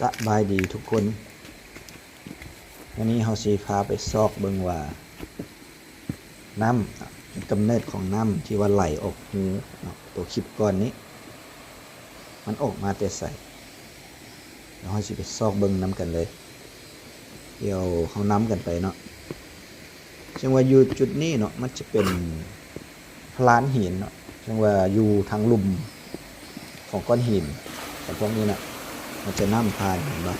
สบายดีทุกคน วันนี้เฮาสีพาไปซอกเบิงว่า น้ำกำเนิดของน้ำที่ว่าไหลออกหูเนาะตัวคลิปก่อนนี้ มันออกมาแต่ใส่แล้วเฮาสิไปซอกเบิงน้ำกันเลย เดี๋ยวเฮาน้ำกันไปเนาะจังว่าอยู่จุดนี้เนาะมันจะเป็นพลานหินเนาะจังว่าอยู่ทางลุ่มของก้อนหินแต่พวกนี้น่ะ มันจะน้ำพานเห็นปะ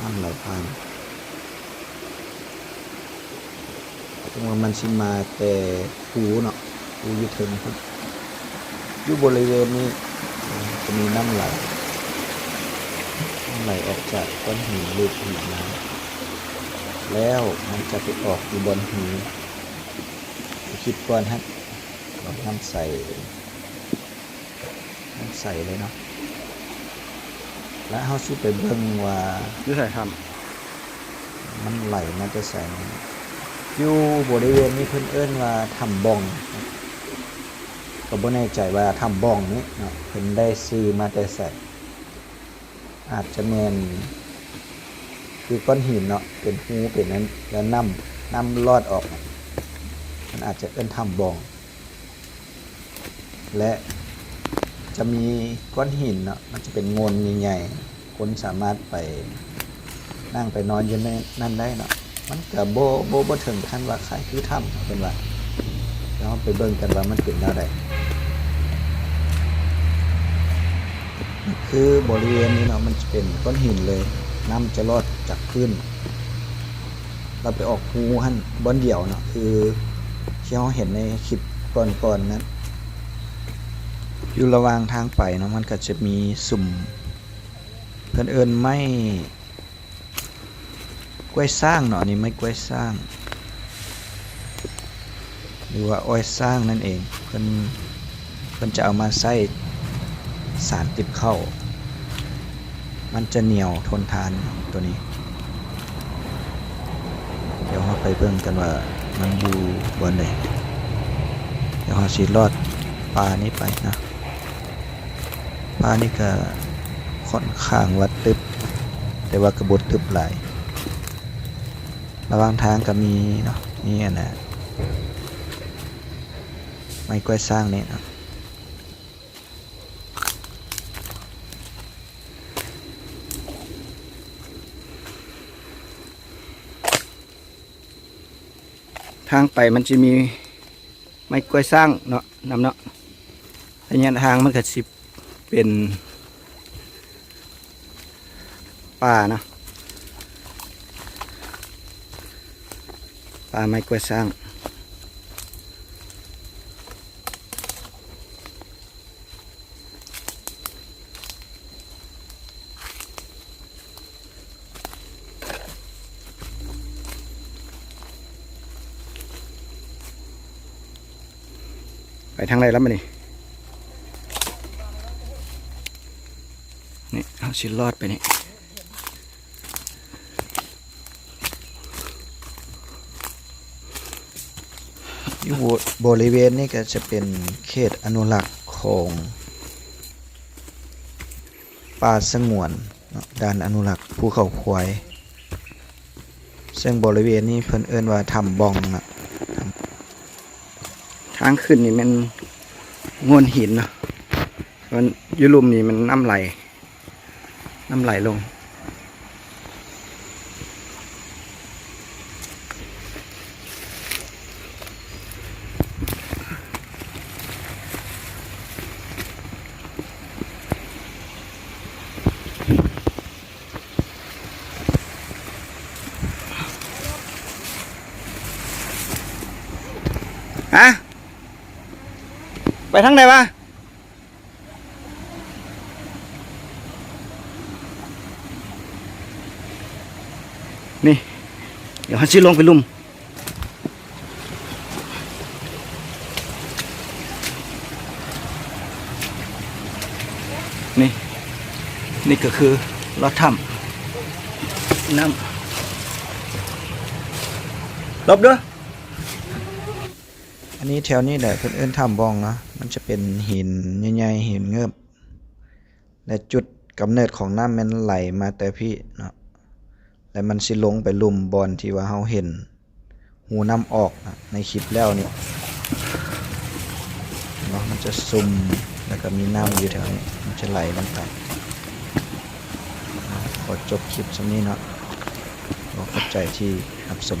น้ำไหลพานตรงว่ามันชิมาแต่หูเนาะหูยุทึงครับอยู่บริเวณนี้จะมีน้ำไหลน้ำไหลออกจากก้อนหินลูกหินนะแล้วมันจะไปออกอยู่บนหินคิดก่อนฮะเราน้ำใสน้ำใสเลยเนาะ แล้วเฮาสิไปเบิ่งว่านี่ใส่ทมันไหลมาจะใส่อยู่บริเวณนี้เพิ่นเอิ้นว่าถ้ำบ่องครับก็บ่แน่ใจว่าถ้ำบ่องนี้เนาะเพิ่นได้ซื้อมาแต่ใส่อาจจะแม่นคือก้อนหินเนาะเป็นหูเป็นนั้นแล้วน้ำน้ำลอดออกเนี่ยมันอาจจะเอิ้นถ้ำบ่อง และ จะมีก้อนหินเนาะมันจะเป็นโงนใหญ่ๆคนสามารถไปนั่งไปนอนอยู่ในนั่นได้เนาะมันกับโบโบโบถึงขั้นว่าขายคือถ้ำเป็นว่าแล้วไปเบิ่งกันว่ามันเป็นแนวใดคือบริเวณนี้เนาะมันจะเป็นก้อนหินเลยน้ำจะรอดจากพื้น เราไปออกหูหันบอนเดี่ยวเนาะคือที่เราเห็นในคลิปก่อนๆนั้น อยู่ระหว่างทางไปเนาะมันก็จะมีสุ่มเพิ่นเอิญไม่กล้วยสร้างเนาะอันนี่ไม่กล้วยสร้าง หรือว่าอ้อยสร้างนั่นเองเพิ่นเพิ่นจะเอามาใส่สารติดเข้า มันจะเหนียวทนทานตัวนี้ เดี๋ยวเราไปเบิ่งกันว่ามันอยู่บนไหนเดี๋ยวเราสิลอดปลานี้ไปนะ ปลานี่ก็ค่อนข้างวัดตึบ แต่ว่ากระบดตึบหลายระหว่างทางก็มีเนาะนี่อันนะไม้กล้วยสร้างนี่เนะทางไปมันจะมีไม้กล้วยสร้างเนาะนำเนาะระยะทางมันก็สิบ เป็นป่านะป่าไม้กล้วยสร้างไปทางไหนแล้วมันนี่นี่ เอาชิ้นรอดไปนี่อยู่บริเวณนี้ก็จะเป็นเขตอนุรักษ์ของป่าสงวนด้านอนุรักษ์ภูเขาควาย ซึ่งบริเวณนี้เพิ่นเอิ้นว่าถ้ำบองนะทางขึ้นนี่มันงวนหินเนาะมันยุลุมนี่มันน้ำไหล น้ำไหลลงฮะ ไปทางไห นี่ เดี๋ยวฮันชิลงไปลุ่มนี่ นี่ก็คือลอดถ้ำน้ำลบเด้ออันนี้แถวนี้แหละเพิ่นเอิ้นถ้ำบองนะมันจะเป็นหินใหญ่ๆหินเงือบและจุดกำเนิดของน้ำมันไหลมาแต่พี่เนาะ แล้วมันสิลงไปลุมบอลที่ว่าเฮาเห็น หูน้ำออกนะในคลิปแล้วนี่เนาะมันจะซุ่มแล้วก็มีน้ำอยู่แถวนี้มันจะไหลลงไปเนาะขอจบคลิปสำนี้เนาะขอเข้าใจที่รับชม